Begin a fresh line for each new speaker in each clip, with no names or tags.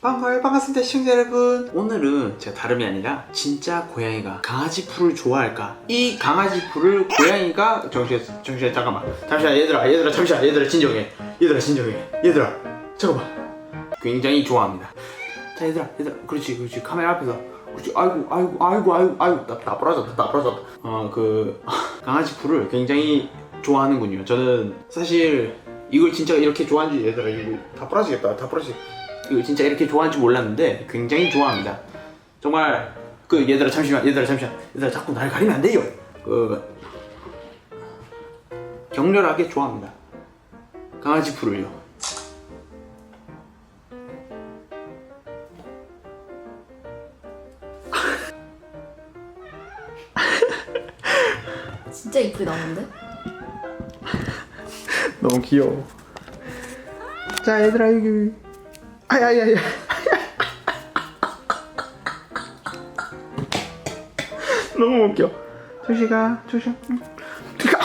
반가워요. 반갑습니다 시청자 여러분. 오늘은 제가 다름이 아니라 진짜 고양이가 강아지 풀을 좋아할까? 이 강아지 풀을 고양이가 정신 정신 잠깐만. 잠시만 얘들아 얘들아 잠시만. 얘들아 진정해. 얘들아 진정해. 얘들아 잠깐만. 굉장히 좋아합니다. 자 얘들아 얘들아. 그렇지 그렇지. 카메라 앞에서. 그렇지. 아이고 아이고 아이고 아이고 아이고. 나, 나 부러졌다 나 부러졌다. 어그 강아지 풀을 굉장히 좋아하는군요. 저는 사실 이걸 진짜 이렇게 좋아하는지 얘들아 이거 다 부러지겠다 다 부러지 이거 진짜 이렇게 좋아하는지 몰랐는데 굉장히 좋아합니다 정말 그 얘들아 잠시만 얘들아 잠시만 얘들아 자꾸 날 가리면 안 돼요 그 격렬하게 좋아합니다 강아지 풀을요
진짜 이쁘게 나오는데?
너무 귀여워. 자, 얘들아 여기. 아야야야. 너무 웃겨. 조시가, 조시. 응. 가.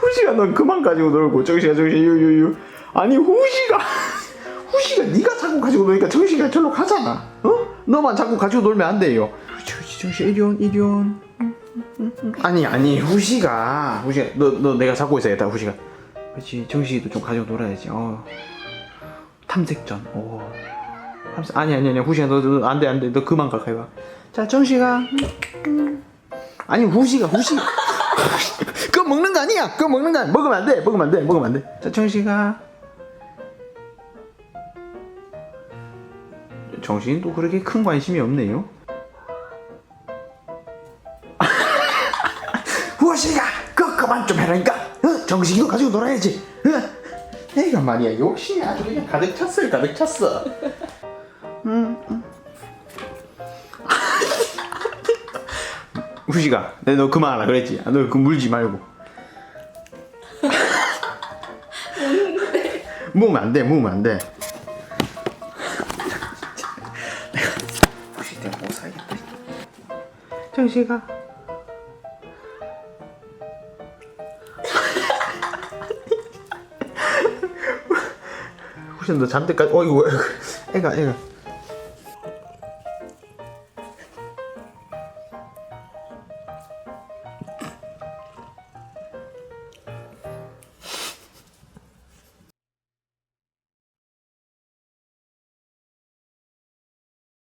후시가 넌 그만 가지고 놀고 정시가 정시 유유유. 아니 후시가 후시가 네가 자꾸 가지고 노니까 정시가 절로 가잖아. 어? 너만 자꾸 가지고 놀면 안 돼요. 정시 정시 이리온 이리온. 아니 아니 후시가 후시가 너 너 내가 잡고 있어야겠다 후시가. 그렇지 정시도 좀 가지고 놀아야지. 어. 탐색전. 오. 탐색 아니 아니 아니 후시가 너 안돼 안돼 너 그만 가까이 와. 자 정시가. 아니 후시가 후시. 그거 먹는 거 아니야. 그거 먹는 거 아니야. 먹으면 안 돼. 먹으면 안 돼. 먹으면 안 돼. 자 정시가. 정신도 그렇게 큰 관심이 없네요. 후시가 그거 그만 좀 해라니까. 어? 정식이도 가지고 놀아야지. 어? 애가 말이야 욕심이 아주 그냥 가득 찼어요. 가득 찼어. 음, 음. 후시가 내가 너 그만하라 그랬지. 아, 너그 물지 말고. 먹으면 안 돼. 먹으면 안 돼. 후시 때문에 못 살겠다. 정식아. 후시 너 잠때까지 어이구 애가 애가